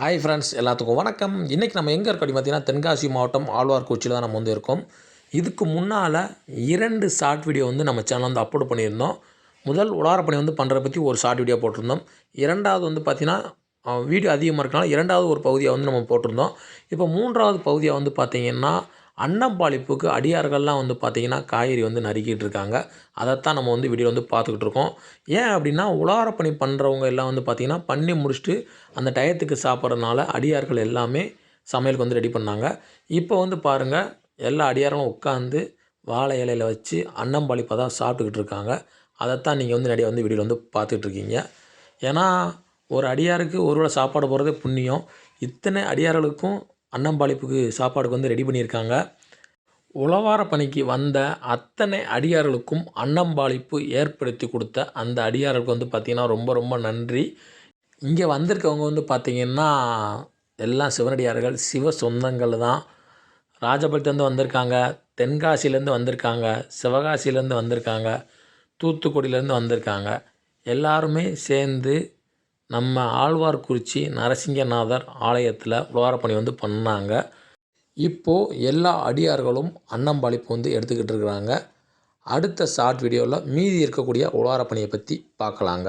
Hi friends எல்லாத்துக்கும் வணக்கம். இன்றைக்கி நம்ம எங்கே இருக்கோம் பார்த்தீங்கன்னா தென்காசி மாவட்டம் ஆழ்வார்குறிச்சியில் தான் நம்ம வந்து இருக்கோம். இதுக்கு முன்னால் இரண்டு ஷார்ட் வீடியோ வந்து நம்ம சேனல் வந்து அப்லோட் பண்ணியிருந்தோம். முதல் உலாரப்பணி வந்து பண்ணுறத பற்றி ஒரு ஷார்ட் வீடியோ போட்டிருந்தோம். இரண்டாவது வந்து பார்த்திங்கன்னா வீடியோ அதிகமாக இருக்கனால இரண்டாவது ஒரு பகுதியாக வந்து நம்ம போட்டிருந்தோம். இப்போ மூன்றாவது பகுதியாக வந்து பார்த்திங்கன்னா அன்னம்பாளிப்புக்கு அடியார்கள்லாம் வந்து பார்த்திங்கன்னா காய்கறி வந்து நறுக்கிட்டு இருக்காங்க. அதைத்தான் நம்ம வந்து வீடியோ வந்து பார்த்துக்கிட்டு இருக்கோம். ஏன் அப்படின்னா உலாரப்பணி பண்ணுறவங்க எல்லாம் வந்து பார்த்திங்கன்னா பண்ணி முடிச்சுட்டு அந்த டயத்துக்கு சாப்பிட்றதுனால அடியார்கள் எல்லாமே சமையலுக்கு வந்து ரெடி பண்ணாங்க. இப்போ வந்து பாருங்கள் எல்லா அடியார்களும் உட்காந்து வாழை இலையில் வச்சு அன்னம்பாளிப்பை தான் சாப்பிட்டுக்கிட்டு இருக்காங்க. அதைத்தான் நீங்கள் வந்து நிறைய வந்து வீடியோவில் வந்து பார்த்துட்ருக்கீங்க ஏன்னா ஒரு அடியாருக்கு ஒரு வேளை சாப்பாடு போகிறதே புண்ணியம். இத்தனை அடியார்களுக்கும் அன்னம்பாளிப்புக்கு சாப்பாடுக்கு வந்து ரெடி பண்ணியிருக்காங்க. உழவார பணிக்கு வந்த அத்தனை அடியார்களுக்கும் அன்னம்பாளிப்பு ஏற்படுத்தி கொடுத்த அந்த அடியார்களுக்கு வந்து பார்த்திங்கன்னா ரொம்ப ரொம்ப நன்றி. இங்கே வந்திருக்கவங்க வந்து பார்த்திங்கன்னா எல்லாம் சிவனடியார்கள் சிவ சொந்தங்கள் தான். ராஜபாளையத்துலேருந்து வந்திருக்காங்க தென்காசிலேருந்து வந்திருக்காங்க சிவகாசிலேருந்து வந்திருக்காங்க தூத்துக்குடியிலேருந்து வந்திருக்காங்க. எல்லாருமே சேர்ந்து நம்ம ஆழ்வார்குறிச்சி நரசிங்கநாதர் ஆலயத்தில் உழவாரப்பணி வந்து பண்ணாங்க. இப்போது எல்லா அடியார்களும் அன்னம்பாளிப்பு வந்து எடுத்துக்கிட்டு இருக்கிறாங்க. அடுத்த ஷார்ட் வீடியோவில் மீதி இருக்கக்கூடிய உழவாரப்பணியை பற்றி பார்க்கலாங்க.